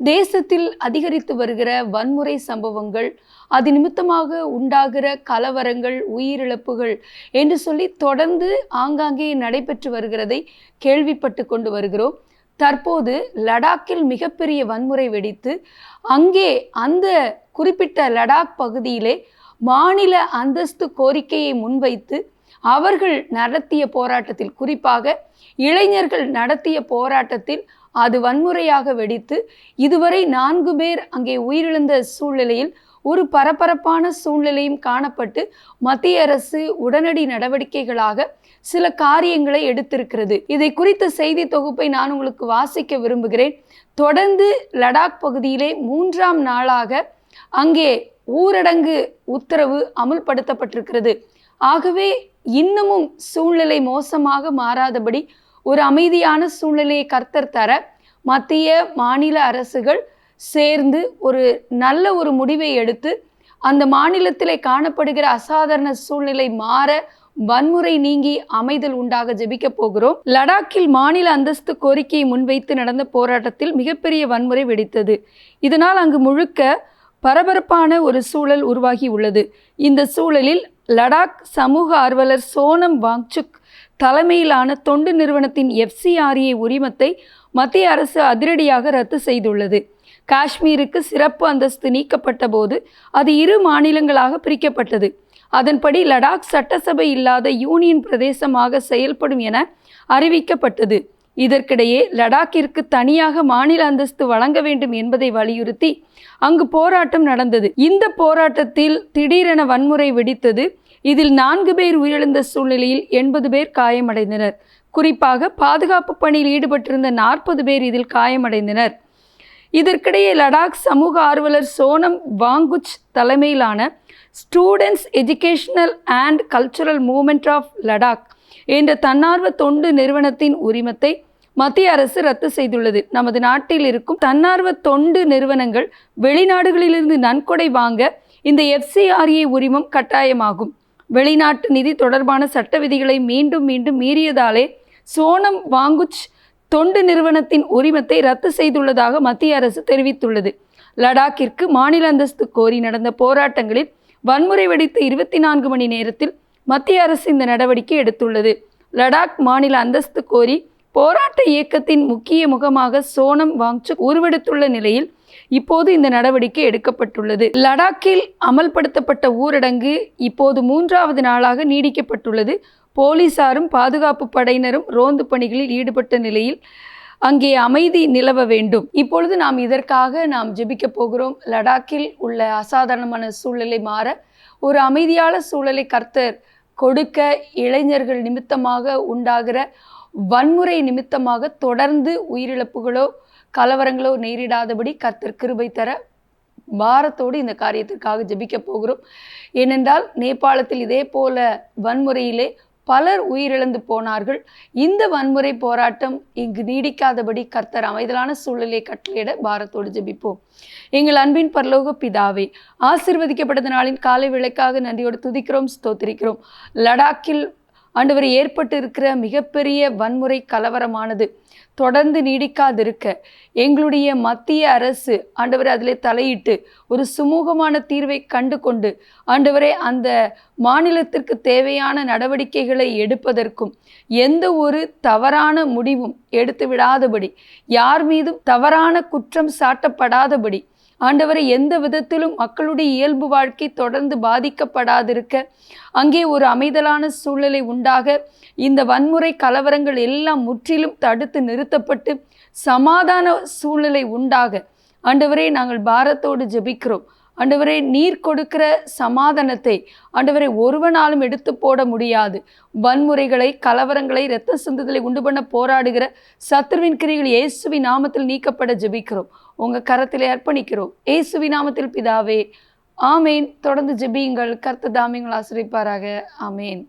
தேசத்தில் அதிகரித்து வருகிற வன்முறை சம்பவங்கள் அது நிமித்தமாக உண்டாகிற கலவரங்கள் உயிரிழப்புகள் என்று சொல்லி தொடர்ந்து ஆங்காங்கே நடைபெற்று வருகிறதை கேள்விப்பட்டு கொண்டு வருகிறோம். தற்போது லடாக்கில் மிகப்பெரிய வன்முறை வெடித்து அங்கே அந்த குறிப்பிட்ட லடாக் பகுதியிலே மாநில அந்தஸ்து கோரிக்கையை முன்வைத்து அவர்கள் நடத்திய போராட்டத்தில் குறிப்பாக இளைஞர்கள் நடத்திய போராட்டத்தில் அது வன்முறையாக வெடித்து இதுவரை நான்கு பேர் அங்கே உயிரிழந்த சூழ்நிலையில் ஒரு பரபரப்பான சூழ்நிலையும் காணப்பட்டு மத்திய அரசு உடனடி நடவடிக்கைகளாக சில காரியங்களை எடுத்திருக்கிறது. இதை குறித்த செய்தி தொகுப்பை நான் உங்களுக்கு வாசிக்க விரும்புகிறேன். தொடர்ந்து லடாக் பகுதியிலே மூன்றாம் நாளாக அங்கே ஊரடங்கு உத்தரவு அமுல்படுத்தப்பட்டிருக்கிறது. ஆகவே இன்னமும் சூழ்நிலை மோசமாக மாறாதபடி ஒரு அமைதியான சூழ்நிலையை கர்த்தர் தர மத்திய மாநில அரசுகள் சேர்ந்து ஒரு நல்ல ஒரு முடிவை எடுத்து அந்த மாநிலத்திலே காணப்படுகிற அசாதாரண சூழ்நிலை மாற வன்முறை நீங்கி அமைதல் உண்டாக ஜெபிக்க போகிறோம். லடாக்கில் மாநில அந்தஸ்து கோரிக்கையை முன்வைத்து நடந்த போராட்டத்தில் மிகப்பெரிய வன்முறை வெடித்தது. இதனால் அங்கு முழுக்க பரபரப்பான ஒரு சூழல் உருவாகி உள்ளது. இந்த சூழலில் லடாக் சமூக ஆர்வலர் சோனம் வாங்சுக் தலைமையிலான தொண்டு நிறுவனத்தின் எஃப்சிஆர்ஏ உரிமத்தை மத்திய அரசு அதிரடியாக ரத்து செய்துள்ளது. காஷ்மீருக்கு சிறப்பு அந்தஸ்து நீக்கப்பட்ட போது அது இரு மாநிலங்களாக பிரிக்கப்பட்டது. அதன்படி லடாக் சட்டசபை இல்லாத யூனியன் பிரதேசமாக செயல்படும் என அறிவிக்கப்பட்டது. இதற்கிடையே லடாக்கிற்கு தனியாக மாநில அந்தஸ்து வழங்க வேண்டும் என்பதை வலியுறுத்தி அங்கு போராட்டம் நடந்தது. இந்த போராட்டத்தில் திடீரென வன்முறை வெடித்தது இதில் நான்கு பேர் உயிரிழந்த சூழ்நிலையில் எண்பது பேர் காயமடைந்தனர். குறிப்பாக பாதுகாப்பு பணியில் ஈடுபட்டிருந்த நாற்பது பேர் இதில் காயமடைந்தனர். இதற்கிடையே லடாக் சமூக ஆர்வலர் சோனம் வாங்குச் தலைமையிலான students educational and cultural movement of Ladakh என்ற தன்னார்வ தொண்டு நிறுவனத்தின் உரிமத்தை மத்திய அரசு ரத்து செய்துள்ளது. நமது நாட்டில் இருக்கும் தன்னார்வ தொண்டு நிறுவனங்கள் வெளிநாடுகளிலிருந்து நன்கொடை வாங்க இந்த எஃப்சிஆர்ஏ உரிமம் கட்டாயமாகும். வெளிநாட்டு நிதி தொடர்பான சட்ட விதிகளை மீண்டும் மீண்டும் மீறியதாலே சோனம் வாங்குச் தொண்டு நிறுவனத்தின் உரிமத்தை ரத்து செய்துள்ளதாக மத்திய அரசு தெரிவித்துள்ளது. லடாக்கிற்கு மாநில அந்தஸ்து கோரி நடந்த போராட்டங்களில் வன்முறை வெடித்த இருபத்தி நான்கு மணி நேரத்தில் மத்திய அரசு இந்த நடவடிக்கை எடுத்துள்ளது. லடாக் மாநில அந்தஸ்து கோரி போராட்ட இயக்கத்தின் முக்கிய முகமாக சோனம் வாங்சுக் உருவெடுத்துள்ள நிலையில் இப்போது இந்த நடவடிக்கை எடுக்கப்பட்டுள்ளது. லடாக்கில் அமல்படுத்தப்பட்ட ஊரடங்கு இப்போது மூன்றாவது நாளாக நீடிக்கப்பட்டுள்ளது. போலீசாரும் பாதுகாப்பு படையினரும் ரோந்து பணிகளில் ஈடுபட்ட நிலையில் அங்கே அமைதி நிலவ வேண்டும். இப்பொழுது நாம் இதற்காக நாம் ஜெபிக்க போகிறோம். லடாக்கில் உள்ள அசாதாரணமான சூழ்நிலை மாற ஒரு அமைதியான சூழலை கர்த்தர் கொடுக்க இளைஞர்கள் நிமித்தமாக உண்டாகிற வன்முறை நிமித்தமாக தொடர்ந்து உயிரிழப்புகளோ கலவரங்களோ நேரிடாதபடி கர்த்தர் கிருபை தர பாரத்தோடு இந்த காரியத்திற்காக ஜெபிக்க போகிறோம். ஏனென்றால் நேபாளத்தில் இதே போல வன்முறையிலே பலர் உயிரிழந்து போனார்கள். இந்த வன்முறை போராட்டம் இங்கு நீடிக்காதபடி கர்த்தர் அமைதலான சூழலை கட்டளையிட பாரத்தோடு ஜெபிப்போம். எங்கள் அன்பின் பரலோக பிதாவே ஆசிர்வதிக்கப்பட்ட நாளின் காலை விளக்காக நன்றியோடு துதிக்கிறோம் ஸ்தோத்திரிக்கிறோம். லடாக்கில் ஆண்டவர் ஏற்பட்டு இருக்கிற மிகப்பெரிய வன்முறை கலவரமானது. தொடர்ந்து நீடிக்காதிருக்க எங்களுடைய மத்திய அரசு ஆண்டவரை அதில் தலையிட்டு ஒரு சுமூகமான தீர்வை கண்டு கொண்டு ஆண்டவரே அந்த மாநிலத்திற்கு தேவையான நடவடிக்கைகளை எடுப்பதற்கும் எந்த ஒரு தவறான முடிவும் எடுத்து விடாதபடி யார் மீதும் தவறான குற்றம் சாட்டப்படாதபடி ஆண்டவரை எந்த விதத்திலும் மக்களுடைய இயல்பு வாழ்க்கை தொடர்ந்து பாதிக்கப்படாதிருக்க அங்கே ஒரு அமைதலான சூழ்நிலை உண்டாக இந்த வன்முறை கலவரங்கள் எல்லாம் முற்றிலும் தடுத்து நிறுத்தப்பட்டு சமாதான சூழ்நிலை உண்டாக. ஆண்டவரே நாங்கள் பாரத்தோடு ஜெபிக்கிறோம். ஆண்டவரே நீர் கொடுக்கிற சமாதானத்தை ஆண்டவரை ஒருவனாலும் எடுத்து போட முடியாது. வன்முறைகளை கலவரங்களை இரத்த சிந்துதலை உண்டு பண்ண போராடுகிற சத்ருவின் கிரிகள் இயேசுவி நாமத்தில் நீக்கப்பட ஜெபிக்கிறோம். உங்கள் கரத்தில் அர்ப்பணிக்கிறோம். இயேசுவி நாமத்தில் பிதாவே ஆமேன். தொடர்ந்து ஜெபியுங்கள். கர்த்த தாமியங்கள் ஆசிரிப்பாராக. ஆமேன்.